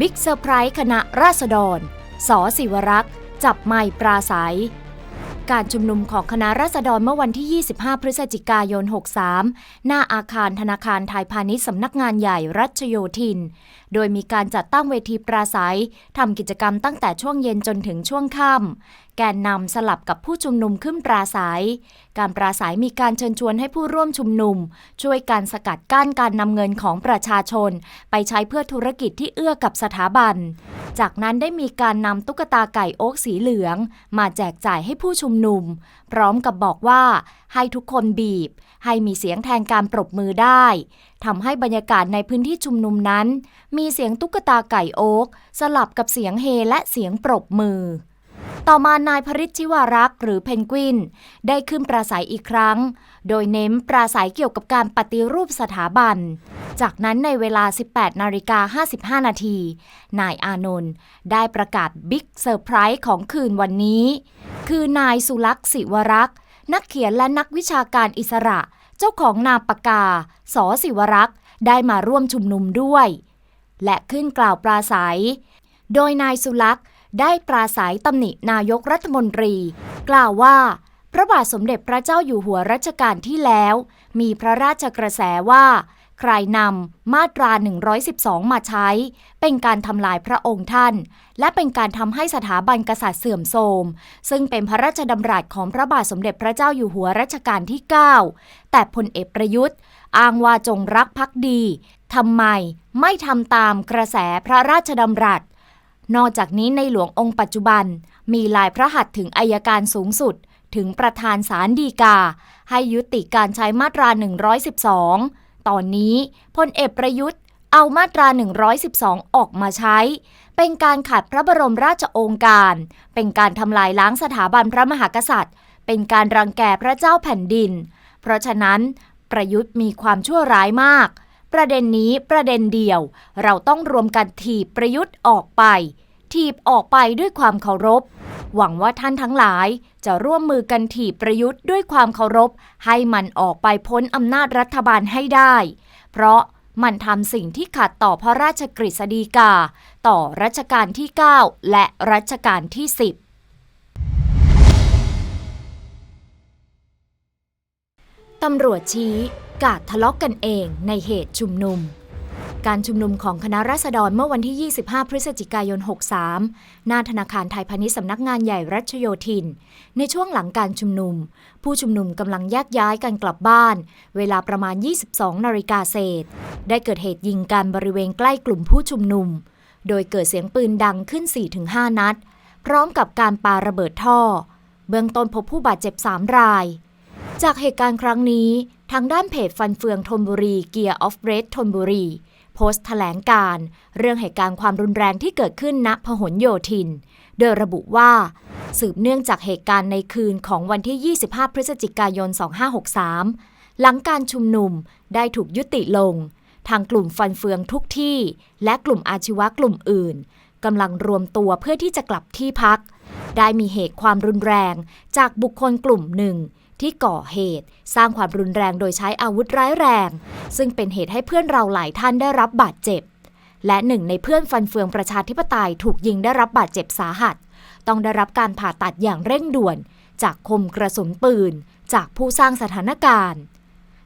บิ๊กเซอร์ไพรส์คณะราษฎร สศิวรักษ์ จับไม้ปราศัย การชุมนุมของคณะราษฎรเมื่อวันที่ 25 พฤศจิกายน 63 หน้าอาคารธนาคารไทยพาณิชย์สำนักงานใหญ่รัชโยธิน โดยมีการจัดตั้งเวทีปราศัยทำกิจกรรมตั้งแต่ช่วงเย็นจนถึงช่วงค่ำ แกนนำสลับกับผู้ชุมนุมขึ้นปราศัย การปราศัยมีการเชิญชวนให้ผู้ร่วมชุมนุม ช่วยการสกัดกั้นการนำเงินของประชาชน ไปใช้เพื่อธุรกิจที่เอื้อกับสถาบัน จากนั้นได้มีการนำตุ๊กตาไก่โอ๊กสีเหลือง มาแจกจ่ายให้ผู้ชุมนุม พร้อมกับบอกว่า ให้ทุกคนบีบ ให้มีเสียงแทนการปรบมือได้ทำให้บรรยากาศในพื้นที่ชุมนุมนั้น มีเสียงตุ๊กตาไก่โอ๊กสลับกับเสียงเฮและเสียงปรบมือ ต่อมานายพริชชิวารักษ์หรือเพนกวิน ได้ขึ้นปราศัยอีกครั้ง โดยเน้นปราศัยเกี่ยวกับการปฏิรูปสถาบัน จากนั้นในเวลา 18 นาฬิกา 55 นาที นายอานนท์ได้ประกาศบิ๊กเซอร์ไพรส์ของคืนวันนี้ คือนายสุลักษ์ศิวรักษ์ นักเขียนและนักวิชาการอิสระ เจ้าของนามปากกา สอศิวรักษ์ ได้มาร่วมชุมนุมด้วย และขึ้นกล่าวปราศัย โดยนายสุลักษ์ ได้ปราศัยตำหนินายกรัฐมนตรี กล่าวว่า พระบาทสมเด็จพระเจ้าอยู่หัวรัชกาลที่แล้ว มีพระราชกระแสว่า ใครนำมาตรา 112 มาใช้ เป็นการทำลายพระองค์ท่าน และเป็นการทำให้สถาบันกษัตริย์เสื่อมโทรม ซึ่งเป็นพระราชดำรัสของพระบาทสมเด็จพระเจ้าอยู่หัวรัชกาลที่ 9 แต่พลเอกประยุทธ์อ้างว่าจงรักภักดีทำไมไม่ทำตามกระแสพระราชดำรัส นอกจากนี้ในหลวงองค์ปัจจุบัน มีลายพระหัตถ์ถึงอายการสูงสุด ถึงประธานศาลฎีกา ให้ยุติการใช้มาตรา 112 ตอนนี้พลเอกประยุทธ์เอามาตรา 112 ออกมาใช้ เป็นการขัดพระบรมราชโองการ เป็นการทำลายล้างสถาบันพระมหากษัตริย์ เป็นการรังแกพระเจ้าแผ่นดิน เพราะฉะนั้น ประยุทธ์มีความชั่วร้ายมาก ประเด็นนี้ประเด็นเดียว เราต้องรวมกันถีบประยุทธ์ออกไป ถีบออกไปด้วยความเคารพ หวังว่าท่านทั้งหลายจะร่วมมือกันถีบประยุทธ์ด้วยความเคารพ ให้มันออกไปพ้นอำนาจรัฐบาลให้ได้ เพราะมันทำสิ่งที่ขัดต่อพระราชกฤษฎีกา ต่อรัชกาลที่ 9 และรัชกาลที่ 10ตำรวจชี้ กาดทะเลาะกกันเองในเหตุชุมนุม การชุมนุมของคณะราษฎรเมื่อวันที่ 25 พฤศจิกายน 63 หน้าธนาคารไทยพาณิชย์สำนักงานใหญ่รัชโยธิน ในช่วงหลังการชุมนุม ผู้ชุมนุมกำลังแยกย้ายกันกลับบ้าน เวลาประมาณ 22 นาฬิกาเศษ ได้เกิดเหตุยิงกันบริเวณใกล้กลุ่มผู้ชุมนุม โดยเกิดเสียงปืนดังขึ้น 4-5 นัด พร้อมกับการปาระเบิดท่อ เบื้องต้นพบผู้บาดเจ็บ 3 ราย จากเหตุการณ์ครั้งนี้ทางด้านเพจฟันเฟืองทนบุรีเกียร์ออฟเรสทนบุรีโพสต์แถลงการ เรื่องเหตุการณ์ความรุนแรงที่เกิดขึ้นณพหลโยธิน โดยระบุว่า สืบเนื่องจากเหตุการณ์ในคืนของวันที่ 25 พฤศจิกายน 2563 หลังการชุมนุมได้ถูกยุติลง ทางกลุ่มฟันเฟืองทุกที่ และกลุ่มอาชีวะกลุ่มอื่นกำลังรวมตัวเพื่อที่จะกลับที่พัก ได้มีเหตุความรุนแรงจากบุคคลกลุ่มหนึ่ง ที่ก่อเหตุ สร้างความรุนแรงโดยใช้อาวุธร้ายแรง ซึ่งเป็นเหตุให้เพื่อนเราหลายท่านได้รับบาดเจ็บ และหนึ่งในเพื่อนฟันเฟืองประชาธิปไตยถูกยิงได้รับบาดเจ็บสาหัส ต้องได้รับการผ่าตัดอย่างเร่งด่วน จากคมกระสุนปืน จากผู้สร้างสถานการณ์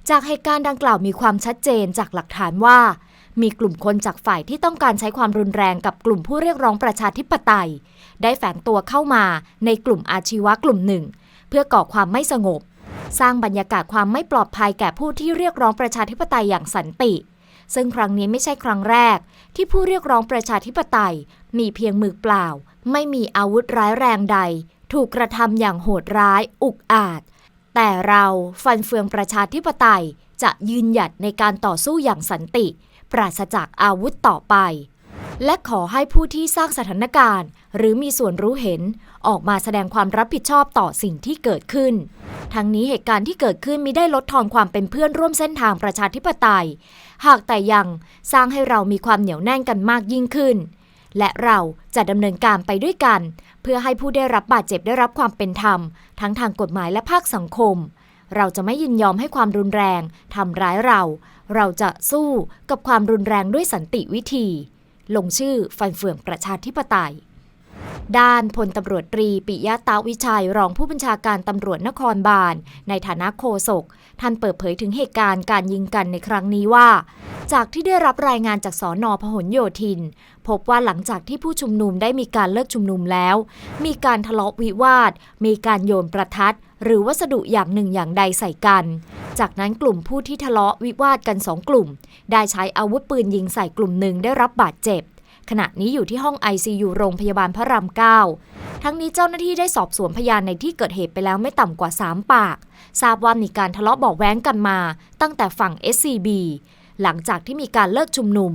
จากเหตุการณ์ดังกล่าวมีความชัดเจนจากหลักฐานว่า มีกลุ่มคนจากฝ่ายที่ต้องการใช้ความรุนแรงกับกลุ่มผู้เรียกร้องประชาธิปไตย ได้แฝงตัวเข้ามาในกลุ่มอาชีวะกลุ่มหนึ่ง เพื่อก่อความไม่สงบ สร้างบรรยากาศความไม่ปลอดภัยแก่ผู้ที่เรียกร้องประชาธิปไตยอย่างสันติ ซึ่งครั้งนี้ไม่ใช่ครั้งแรก ที่ผู้เรียกร้องประชาธิปไตย มีเพียงมือเปล่า ไม่มีอาวุธร้ายแรงใด ถูกกระทำอย่างโหดร้าย อุกอาจ แต่เราฟันเฟืองประชาธิปไตยจะยืนหยัดในการต่อสู้อย่างสันติ ปราศจากอาวุธต่อไป และขอให้ผู้ที่สร้างสถานการณ์ หรือมีส่วนรู้เห็นออกมาแสดงความรับผิดชอบต่อสิ่งที่เกิดขึ้น ทั้งนี้เหตุการณ์ที่เกิดขึ้นมิได้ลดทอนความเป็นเพื่อนร่วมเส้นทางประชาธิปไตย หากแต่ยังสร้างให้เรามีความเหนียวแน่นกันมากยิ่งขึ้น และเราจะดำเนินการไปด้วยกัน เพื่อให้ผู้ได้รับบาดเจ็บได้รับความเป็นธรรม ทั้งทางกฎหมายและภาคสังคม เราจะไม่ยินยอมให้ความรุนแรงทำร้ายเรา เราจะสู้กับความรุนแรงด้วยสันติวิธี ลงชื่อฟันเฟืองประชาธิปไตย ด้านพลตำรวจตรีปิยะตาวิชัยรองผู้บัญชาการตำรวจนครบาล ในฐานะโฆษกท่านเปิดเผยถึงเหตุการณ์การยิงกันในครั้งนี้ว่า จากที่ได้รับรายงานจากสอนอพหลโยธิน พบว่าหลังจากที่ผู้ชุมนุมได้มีการเลิกชุมนุมแล้ว มีการทะเลาะวิวาท มีการโยนประทัด หรือวัสดุอย่างหนึ่งอย่างใดใส่กัน จากนั้นกลุ่มผู้ที่ทะเลาะวิวาทกันสองกลุ่ม ได้ใช้อาวุธปืนยิงใส่กลุ่มหนึ่งได้รับบาดเจ็บ ขณะนี้อยู่ที่ห้อง ICU โรงพยาบาลพระราม9ทั้งนี้เจ้าหน้าที่ได้สอบสวนพยานในที่เกิดเหตุไปแล้วไม่ต่ำกว่า 3 ปาก ทราบว่ามีการทะเลาะเบาะแว้งกันมา ตั้งแต่ฝั่ง SCB หลังจากที่มีการเลิกชุมนุม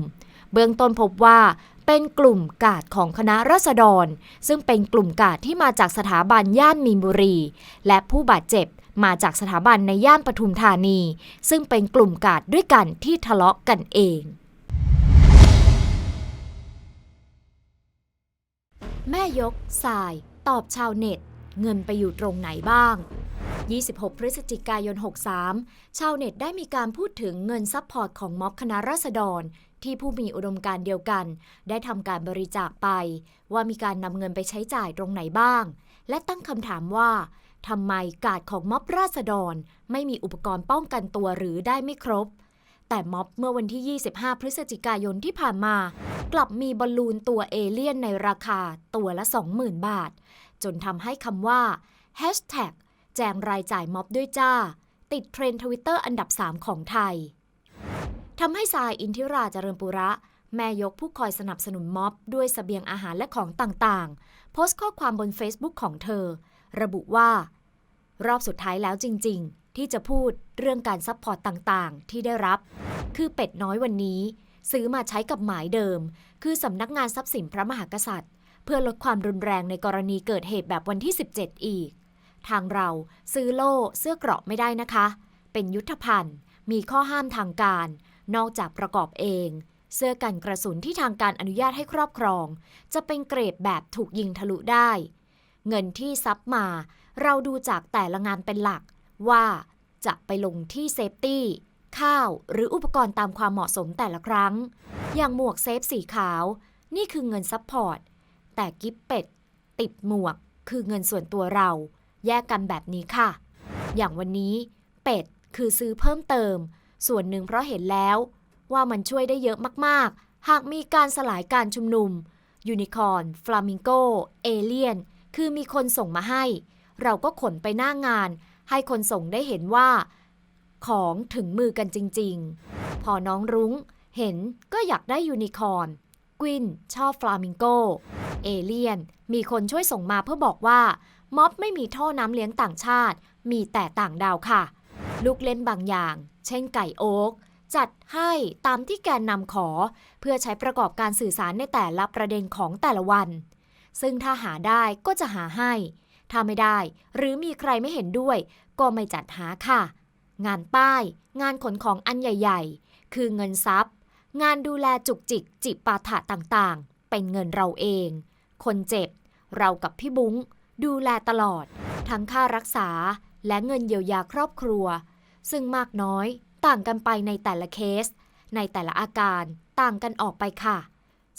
เบื้องต้นพบว่า เป็นกลุ่มกาดของคณะราษฎร ซึ่งเป็นกลุ่มกาดที่มาจากสถาบันย่านมีนบุรี และผู้บาดเจ็บมาจากสถาบันในย่านปทุมธานี ซึ่งเป็นกลุ่มกาดด้วยกันที่ทะเลาะกันเองแม่ยกสาย ตอบชาวเน็ต เงินไปอยู่ตรงไหนบ้าง 26 พฤศจิกายน 63 ชาวเน็ตได้มีการพูดถึงเงินซัพพอร์ตของม็อบคณะราษฎร ที่ผู้มีอุดมการณ์เดียวกัน ได้ทำการบริจาคไป ว่ามีการนำเงินไปใช้จ่ายตรงไหนบ้าง และตั้งคำถามว่าทำไมกาดของม็อบราษฎร ไม่มีอุปกรณ์ป้องกันตัวหรือได้ไม่ครบ แต่ม็อบเมื่อวันที่ 25 พฤศจิกายนที่ผ่านมา กลับมีบอลลูนตัวเอเลี่ยนในราคาตัวละ 20,000 บาท จนทำให้คำว่า Hashtag แจงรายจ่ายม็อบด้วยจ้า ติดเทรนด์ทวิตเตอร์อันดับ 3 ของไทย ทำให้ทรายอินทิราเจริญปุระ แม่ยกผู้คอยสนับสนุนม็อบ ด้วยสเสบียงอาหารและของต่างๆ โพสต์ข้อความบน Facebook ของเธอ ระบุว่า รอบสุดท้ายแล้วจริง ๆ ที่จะพูดเรื่องการซัพพอร์ตต่างๆ ที่ได้รับ คือเป็ดน้อยวันนี้ ซื้อมาใช้กับหมายเดิม คือสำนักงานทรัพย์สินพระมหากษัตริย์ เพื่อลดความรุนแรงในกรณีเกิดเหตุแบบวันที่ 17 อีก ทางเราซื้อโล่เสื้อเกราะไม่ได้นะคะ เป็นยุทธภัณฑ์ มีข้อห้ามทางการ นอกจากประกอบเอง เสื้อกันกระสุนที่ทางการอนุญาตให้ครอบครอง จะเป็นเกรดแบบถูกยิงทะลุได้ เงินที่ซับมา เราดูจากแต่ละงานเป็นหลัก ว่าจะไปลงที่เซฟตี้ข้าวหรืออุปกรณ์ตามความเหมาะสมแต่ละครั้ง อย่างหมวกเซฟสีขาว นี่คือเงินซัพพอร์ต แต่กิฟเป็ด ติดหมวก คือเงินส่วนตัวเรา แยกกันแบบนี้ค่ะ อย่างวันนี้ เป็ดคือซื้อเพิ่มเติม ส่วนหนึ่งเพราะเห็นแล้ว ว่ามันช่วยได้เยอะมากๆ หากมีการสลายการชุมนุม ยูนิคอร์นฟลามิงโก เอเลียน คือมีคนส่งมาให้ เราก็ขนไปหน้างาน ให้คนส่งได้เห็นว่า ของถึงมือกันจริง ๆ พอน้องรุ้ง เห็นก็อยากได้ยูนิคอร์นกวินชอบฟลามิงโก เอเลียน มีคนช่วยส่งมาเพื่อบอกว่าม็อบไม่มีท่อน้ำเลี้ยงต่างชาติ มีแต่ต่างดาวค่ะ ลูกเล่นบางอย่าง เช่นไก่โอ๊กจัดให้ตามที่แกนนำขอ เพื่อใช้ประกอบการสื่อสารในแต่ละประเด็นของแต่ละวัน ซึ่งถ้าหาได้ก็จะหาให้ ถ้าไม่ได้หรือมีใครไม่เห็นด้วย ก็ไม่จัดหาค่ะ งานป้าย งานขนของอันใหญ่ ๆ คือเงินทรัพย์ งานดูแลจุกจิกจิปาถะต่างๆ เป็นเงินเราเอง คนเจ็บ เรากับพี่บุ้ง ดูแลตลอด ทั้งค่ารักษาและเงินเยียวยาครอบครัว ซึ่งมากน้อยต่างกันไปในแต่ละเคส ในแต่ละอาการต่างกันออกไปค่ะ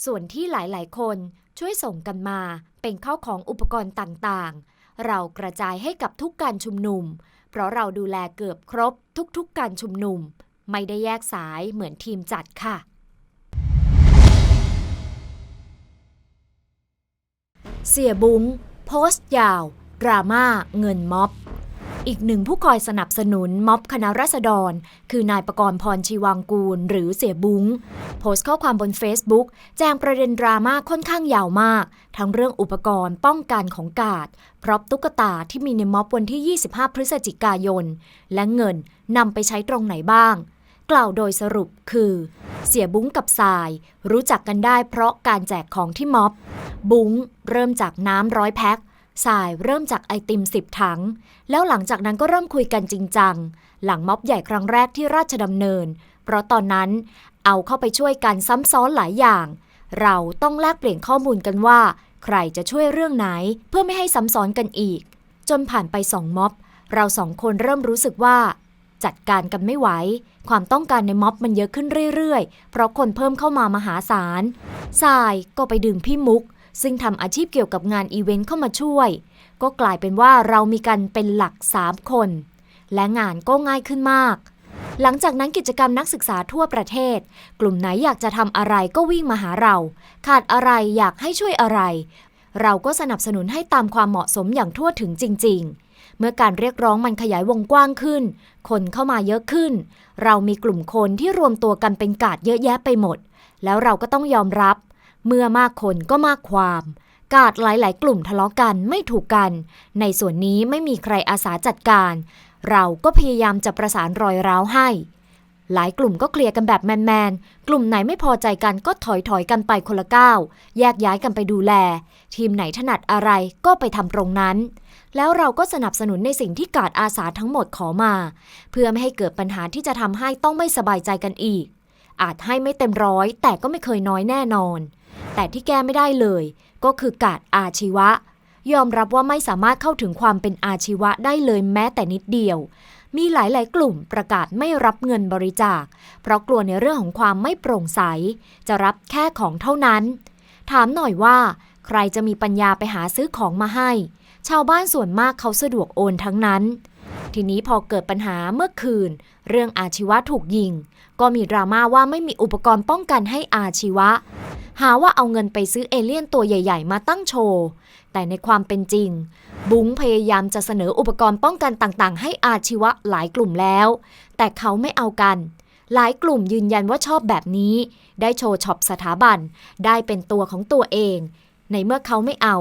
ส่วนที่หลายๆ คนช่วยส่งกันมาเป็นข้าวของอุปกรณ์ต่างๆ เรากระจายให้กับทุกการชุมนุม เพราะเราดูแลเกือบครบทุกๆ การชุมนุม ไม่ได้แยกสายเหมือนทีมจัดค่ะเสียบุ้งโพสต์ยาว ดราม่าเงินม็อบ อีกหนึ่งผู้คอยสนับสนุนม็อบคณะราษฎร คือนายประกรณ์พรชีวังกูล หรือเสียบุ้ง โพสต์ข้อความบน Facebook แจ้งประเด็นดราม่าค่อนข้างยาวมาก ทั้งเรื่องอุปกรณ์ป้องกันของกาดพร็อพตุ๊กตาที่มีในม็อบวันที่ 25 พฤศจิกายน และเงินนำไปใช้ตรงไหนบ้าง กล่าวโดยสรุปคือ เสียบุ้งกับทราย รู้จักกันได้เพราะการแจกของที่ม็อบ บุ้งเริ่มจากน้ำร้อยแพ็ค สายเริ่มจากไอติมสิบถัง แล้วหลังจากนั้นก็เริ่มคุยกันจริงจัง หลังม็อบใหญ่ครั้งแรกที่ราชดำเนิน เพราะตอนนั้นเอาเข้าไปช่วยกันซ้ำซ้อนหลายอย่าง เราต้องแลกเปลี่ยนข้อมูลกันว่า ใครจะช่วยเรื่องไหนเพื่อไม่ให้ซ้ำซ้อนกันอีก จนผ่านไปสองม็อบ เราสองคนเริ่มรู้สึกว่า จัดการกันไม่ไหว ความต้องการในม็อบมันเยอะขึ้นเรื่อยๆ เพราะคนเพิ่มเข้ามามหาศาลทรายก็ไปดึงพี่มุก ซึ่งทำอาชีพเกี่ยวกับงานอีเวนต์เข้ามาช่วย ก็กลายเป็นว่าเรามีกันเป็นหลัก 3 คน และงานก็ง่ายขึ้นมาก หลังจากนั้นกิจกรรมนักศึกษาทั่วประเทศ กลุ่มไหนอยากจะทำอะไรก็วิ่งมาหาเรา ขาดอะไรอยากให้ช่วยอะไร เราก็สนับสนุนให้ตามความเหมาะสมอย่างทั่วถึงจริง ๆเมื่อการเรียกร้องมันขยายวงกว้างขึ้น คนเข้ามาเยอะขึ้น เรามีกลุ่มคนที่รวมตัวกันเป็นกาดเยอะแยะไปหมด แล้วเราก็ต้องยอมรับ เมื่อมากคนก็มากความ กาดหลาย ๆ กลุ่มทะเลาะกันไม่ถูกกัน ในส่วนนี้ไม่มีใครอาสาจัดการ เราก็พยายามจะประสานรอยร้าวให้ หลายกลุ่มก็เคลียร์กันแบบแมนๆ กลุ่มไหนไม่พอใจกันก็ถอยๆกันไปคนละก้าว แยกย้ายกันไปดูแล ทีมไหนถนัดอะไรก็ไปทำตรงนั้นแล้วเราก็สนับสนุนในสิ่งที่กาดอาสาทั้งหมดขอมา เพื่อไม่ให้เกิดปัญหาที่จะทำให้ต้องไม่สบายใจกันอีก อาจให้ไม่เต็มร้อยแต่ก็ไม่เคยน้อยแน่นอน แต่ที่แก้ไม่ได้เลย ก็คือกาดอาชีวะ ยอมรับว่าไม่สามารถเข้าถึงความเป็นอาชีวะได้เลยแม้แต่นิดเดียว มีหลาย ๆ กลุ่มประกาศไม่รับเงินบริจาค เพราะกลัวในเรื่องของความไม่โปร่งใส จะรับแค่ของเท่านั้น ถามหน่อยว่า ใครจะมีปัญญาไปหาซื้อของมาให้ ชาวบ้านส่วนมากเขาสะดวกโอนทั้งนั้น ทีนี้พอเกิดปัญหาเมื่อคืน เรื่องอาชีวะถูกยิง ก็มีดราม่าว่าไม่มีอุปกรณ์ป้องกันให้อาชีวะ หาว่าเอาเงินไปซื้อเอเลี่ยนตัวใหญ่ ๆ มาตั้งโชว์ แต่ในความเป็นจริง บุ้งพยายามจะเสนออุปกรณ์ป้องกันต่างๆ ให้อาชีวะหลายกลุ่มแล้ว แต่เขาไม่เอากัน หลายกลุ่มยืนยันว่าชอบแบบนี้ ได้โชว์ช็อปสถาบัน ได้เป็นตัวของตัวเอง ในเมื่อเขาไม่เอา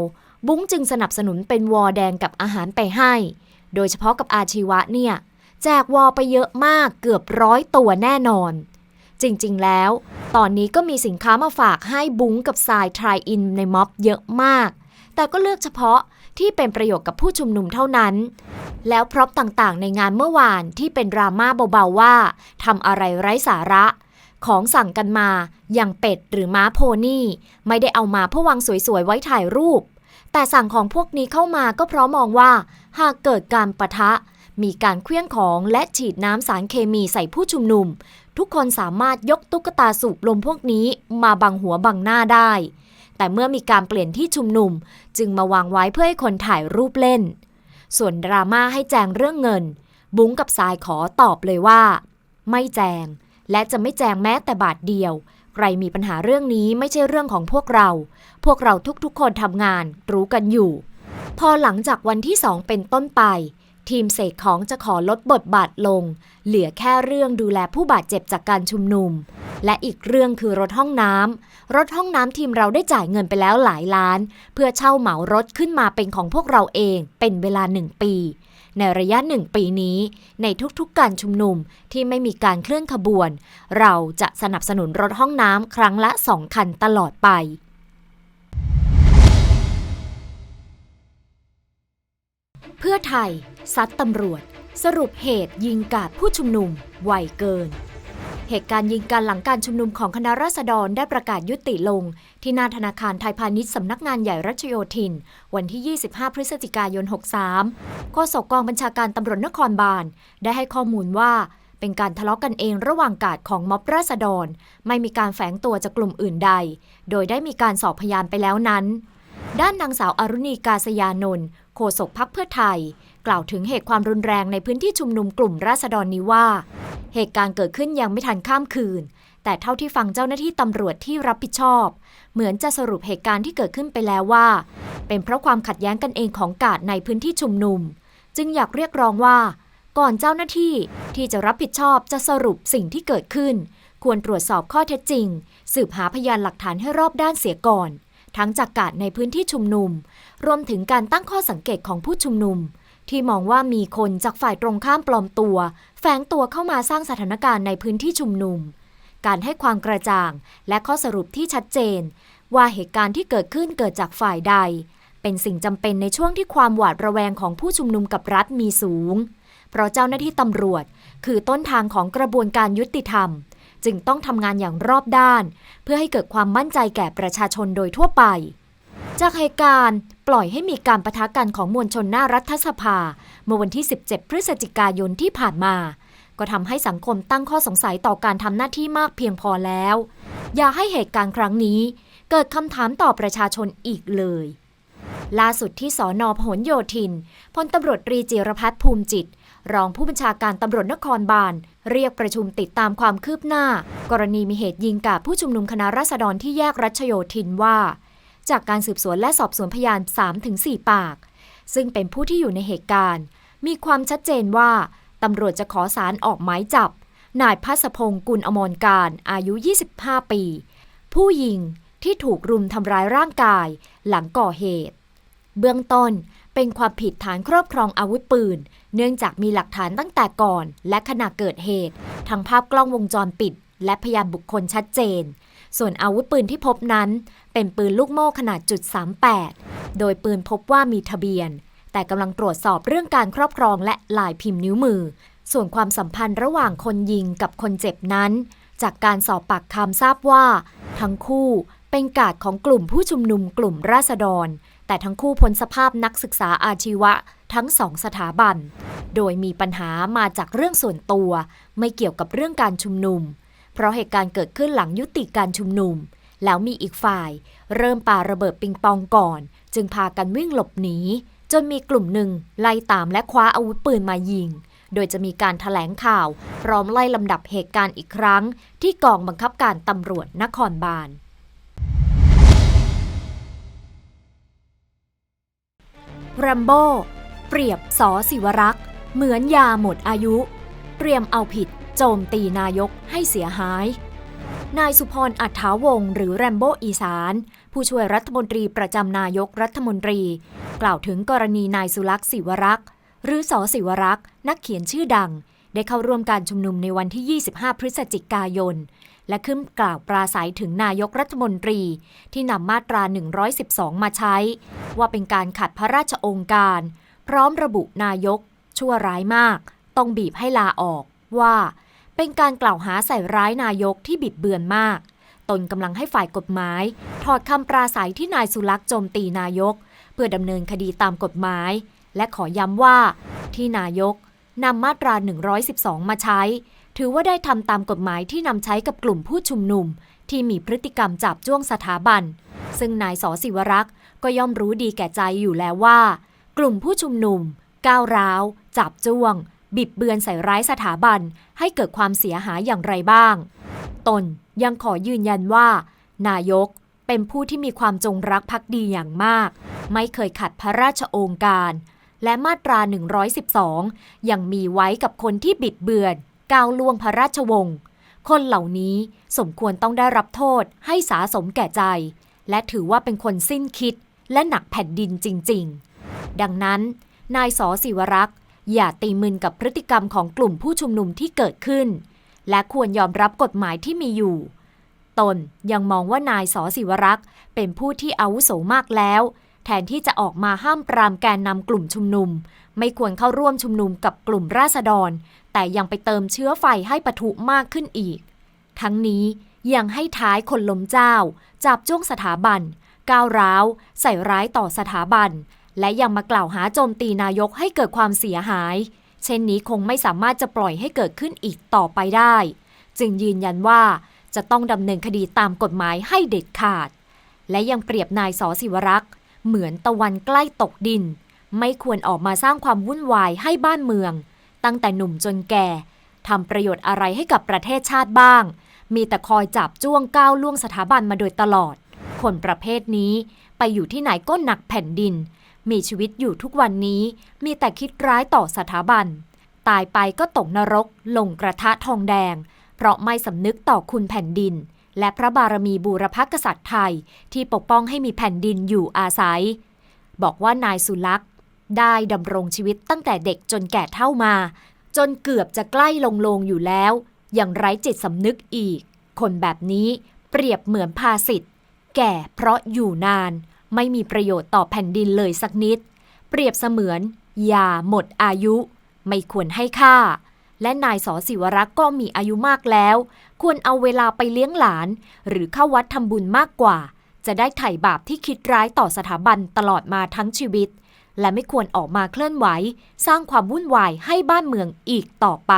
บุ้งจึงสนับสนุนเป็นวอแดงกับอาหารไปให้ โดยเฉพาะกับอาชีวะเนี่ย แจกวอไปเยอะมากเกือบร้อยตัวแน่นอน จริงๆแล้ว ตอนนี้ก็มีสินค้ามาฝากให้บุ้งกับทรายทรายอินในม็อบเยอะมาก แต่ก็เลือกเฉพาะที่เป็นประโยชน์กับผู้ชุมนุมเท่านั้น แล้วพร็อพต่างๆ ในงานเมื่อวานที่เป็นดราม่าเบาๆว่าทำอะไรไร้สาระ ของสั่งกันมาอย่างเป็ดหรือม้าโพนี่ ไม่ได้เอามาเพื่อวางสวยๆไว้ถ่ายรูป แต่สั่งของพวกนี้เข้ามาก็เพราะมองว่า หากเกิดการปะทะ มีการเคลื่องของและฉีดน้ำสารเคมีใส่ผู้ชุมนุม ทุกคนสามารถยกตุ๊กตาสูบลมพวกนี้มาบังหัวบังหน้าได้ แต่เมื่อมีการเปลี่ยนที่ชุมนุม จึงมาวางไว้เพื่อให้คนถ่ายรูปเล่น ส่วนดราม่าให้แจงเรื่องเงิน บุ้งกับสายขอตอบเลยว่า ไม่แจงและจะไม่แจงแม้แต่บาทเดียว ใครมีปัญหาเรื่องนี้ไม่ใช่เรื่องของพวกเรา พวกเราทุกๆคนทำงานรู้กันอยู่ พอหลังจากวันที่สองเป็นต้นไป ทีมเสกของจะขอลดบทบาทลง เหลือแค่เรื่องดูแลผู้บาดเจ็บจากการชุมนุม และอีกเรื่องคือรถห้องน้ำรถห้องน้ำทีมเราได้จ่ายเงินไปแล้วหลายล้าน เพื่อเช่าเหมารถขึ้นมาเป็นของพวกเราเองเป็นเวลาหนึ่งปี ในระยะหนึ่งปีนี้ ในทุกๆการชุมนุมที่ไม่มีการเคลื่อนขบวน เราจะสนับสนุนรถห้องน้ำครั้งละสองคันตลอดไปเพื่อไทย ซัดตำรวจ สรุปเหตุยิงกาดผู้ชุมนุมไวเกิน เหตุการณ์ยิงกันหลังการชุมนุมของคณะราษฎรได้ประกาศยุติลง ที่หน้าธนาคารไทยพาณิชย์สำนักงานใหญ่รัชโยธิน วันที่ 25 พฤศจิกายน 63 โฆษกกองบัญชาการตำรวจนครบาล ได้ให้ข้อมูลว่าเป็นการทะเลาะกันเองระหว่างกาดของม็อบราษฎร ไม่มีการแฝงตัวจากกลุ่มอื่นใด โดยได้มีการสอบพยานไปแล้วนั้น ด้านนางสาวอรุณีกาศยานนท์โฆษกพักเพื่อไทย กล่าวถึงเหตุความรุนแรงในพื้นที่ชุมนุมกลุ่มราษฎรนี้ว่า เหตุการณ์เกิดขึ้นยังไม่ทันข้ามคืน แต่เท่าที่ฟังเจ้าหน้าที่ตำรวจที่รับผิดชอบ เหมือนจะสรุปเหตุการณ์ที่เกิดขึ้นไปแล้วว่า เป็นเพราะความขัดแย้งกันเองของกาดในพื้นที่ชุมนุม จึงอยากเรียกร้องว่า ก่อนเจ้าหน้าที่ที่จะรับผิดชอบจะสรุปสิ่งที่เกิดขึ้น ควรตรวจสอบข้อเท็จจริง สืบหาพยานหลักฐานให้รอบด้านเสียก่อน ทั้งจากกาดในพื้นที่ชุมนุม รวมถึงการตั้งข้อสังเกตของผู้ชุมนุม ที่มองว่ามีคนจากฝ่ายตรงข้ามปลอมตัว แฝงตัวเข้ามาสร้างสถานการณ์ในพื้นที่ชุมนุม การให้ความกระจ่าง และข้อสรุปที่ชัดเจน ว่าเหตุการณ์ที่เกิดขึ้นเกิดจากฝ่ายใด เป็นสิ่งจำเป็นในช่วงที่ความหวาดระแวงของผู้ชุมนุมกับรัฐมีสูง เพราะเจ้าหน้าที่ตำรวจ คือต้นทางของกระบวนการยุติธรรม จึงต้องทำงานอย่างรอบด้าน เพื่อให้เกิดความมั่นใจแก่ประชาชนโดยทั่วไป จากเหตุการณ์ปล่อยให้มีการประทะกันของมวลชนหน้ารัฐสภา เมื่อวันที่ 17 พฤศจิกายนที่ผ่านมา ก็ทำให้สังคมตั้งข้อสงสัยต่อการทำหน้าที่มากเพียงพอแล้ว อย่าให้เหตุการณ์ครั้งนี้ เกิดคำถามต่อประชาชนอีกเลย ล่าสุดที่สอนอพหลโยธินพลตำรวจตรีจิรพัฒน์ภูมิจิต รองผู้บัญชาการตำรวจนครบาลเรียกประชุมติดตามความคืบหน้า กรณีมีเหตุยิงกับผู้ชุมนุมคณะราษฎรที่แยกรัชโยธินว่า จากการสืบสวนและสอบสวนพยาน 3-4 ปาก ซึ่งเป็นผู้ที่อยู่ในเหตุการณ์ มีความชัดเจนว่าตำรวจจะขอสารออกหมายจับ นายพัสพงศ์กุลอมรการอายุ 25 ปี ผู้ยิงที่ถูกรุมทำร้ายร่างกายหลังก่อเหตุ เบื้องต้นเป็นความผิดฐานครอบครองอาวุธปืน เนื่องจากมีหลักฐานตั้งแต่ก่อน และขณะเกิดเหตุ ทั้งภาพกล้องวงจรปิด และพยานบุคคลชัดเจน ส่วนอาวุธปืนที่พบนั้น เป็นปืนลูกโม่ขนาดจุด38 โดยปืนพบว่ามีทะเบียน แต่กำลังตรวจสอบเรื่องการครอบครองและลายพิมพ์นิ้วมือ ส่วนความสัมพันธ์ระหว่างคนยิงกับคนเจ็บนั้น จากการสอบปากคำทราบว่า ทั้งคู่เป็นกาดของกลุ่มผู้ชุมนุมกลุ่มราษฎร แต่ทั้งคู่พ้นสภาพนักศึกษาอาชีวะทั้งสองสถาบัน โดยมีปัญหามาจากเรื่องส่วนตัว ไม่เกี่ยวกับเรื่องการชุมนุม เพราะเหตุการณ์เกิดขึ้นหลังยุติการชุมนุม แล้วมีอีกฝ่าย เริ่มปาระเบิดปิงปองก่อน จึงพากันวิ่งหลบหนีจนมีกลุ่มหนึ่งไล่ตามและคว้าอาวุธปืนมายิง โดยจะมีการถแถลงข่าว พร้อมไล่ลำดับเหตุการณ์อีกครั้ง ที่กองบังคับการตำรวจนครบาลแรมโบ้เปรียบสอศิวรักษ์ เหมือนยาหมดอายุ เตรียมเอาผิด โจมตีนายกให้เสียหาย นายสุพรอัฏฐาวงหรือแรมโบ้อีสาน ผู้ช่วยรัฐมนตรีประจำนายกรัฐมนตรี กล่าวถึงกรณีนายสุลักษ์ศิวรักษ์หรือสอศิวรักษ์นักเขียนชื่อดัง ได้เข้าร่วมการชุมนุมในวันที่ 25 พฤศจิกายน และขึ้นกล่าวปราศัยถึงนายกรัฐมนตรี ที่นำมาตรา 112 มาใช้ ว่าเป็นการขัดพระราชองค์การ พร้อมระบุนายก ชั่วร้ายมาก ต้องบีบให้ลาออกว่า เป็นการกล่าวหาใส่ร้ายนายกที่บิดเบือนมาก ตนกำลังให้ฝ่ายกฎหมาย ถอดคำปราศัยที่นายสุลักษ์โจมตีนายก เพื่อดำเนินคดีตามกฎหมาย และขอย้ำว่า ที่นายกนำมาตรา 112 มาใช้ ถือว่าได้ทำตามกฎหมายที่นำใช้กับกลุ่มผู้ชุมนุม ที่มีพฤติกรรมจับจ้วงสถาบัน ซึ่งนายสศิวรักษ์ก็ย่อมรู้ดีแก่ใจอยู่แล้วว่า กลุ่มผู้ชุมนุมก้าวร้าว จับจ้วง บิดเบือนใส่ร้ายสถาบันให้เกิดความเสียหายอย่างไรบ้าง ตนยังขอยืนยันว่า นายกเป็นผู้ที่มีความจงรักภักดีอย่างมาก ไม่เคยขัดพระราชโองการ และมาตรา 112 ยังมีไว้กับคนที่บิดเบือนก้าวล่วงพระราชวงศ์คนเหล่านี้สมควรต้องได้รับโทษให้สาสมแก่ใจ และถือว่าเป็นคนสิ้นคิดและหนักแผ่นดินจริง ๆ ดังนั้น นายสอศิวรักษ์ อย่าตีมึนกับพฤติกรรมของกลุ่มผู้ชุมนุมที่เกิดขึ้น และควรยอมรับกฎหมายที่มีอยู่ ตนยังมองว่านายสอศิวรักษ์เป็นผู้ที่อาวุโสมากแล้ว แทนที่จะออกมาห้ามปรามแกนนำกลุ่มชุมนุม ไม่ควรเข้าร่วมชุมนุมกับกลุ่มราษฎร แต่ยังไปเติมเชื้อไฟให้ปะทุมากขึ้นอีก ทั้งนี้ยังให้ท้ายคนล้มเจ้า จับจ้วงสถาบันก้าวร้าว ใส่ร้ายต่อสถาบัน และยังมากล่าวหาโจมตีนายกให้เกิดความเสียหาย เช่นนี้คงไม่สามารถจะปล่อยให้เกิดขึ้นอีกต่อไปได้ จึงยืนยันว่าจะต้องดำเนินคดีตามกฎหมายให้เด็ดขาด และยังเปรียบนายสอศิวรักษ์ เหมือนตะวันใกล้ตกดิน ไม่ควรออกมาสร้างความวุ่นวายให้บ้านเมือง ตั้งแต่หนุ่มจนแก่ทำประโยชน์อะไรให้กับประเทศชาติบ้าง มีแต่คอยจับจ้วงก้าวล่วงสถาบันมาโดยตลอด คนประเภทนี้ไปอยู่ที่ไหนก็หนักแผ่นดิน มีชีวิตอยู่ทุกวันนี้ มีแต่คิดร้ายต่อสถาบัน ตายไปก็ตกนรกลงกระทะทองแดง เพราะไม่สำนึกต่อคุณแผ่นดิน และพระบารมีบูรพกษัตริย์ไทย ที่ปกป้องให้มีแผ่นดินอยู่อาศัย บอกว่านายสุลักษ์ได้ดำรงชีวิตตั้งแต่เด็กจนแก่เท่ามา จนเกือบจะใกล้ลงลงอยู่แล้ว ยังไร้จิตสำนึกอีก คนแบบนี้เปรียบเหมือนภาสิทธิ์แก่เพราะอยู่นาน ไม่มีประโยชน์ต่อแผ่นดินเลยสักนิด เปรียบเสมือนยาหมดอายุ ไม่ควรให้ค่า และนายสอศิวรักษ์ก็มีอายุมากแล้ว ควรเอาเวลาไปเลี้ยงหลาน หรือเข้าวัดทำบุญมากกว่า จะได้ไถ่บาปที่คิดร้ายต่อสถาบันตลอดมาทั้งชีวิต และไม่ควรออกมาเคลื่อนไหว สร้างความวุ่นวายให้บ้านเมืองอีกต่อไป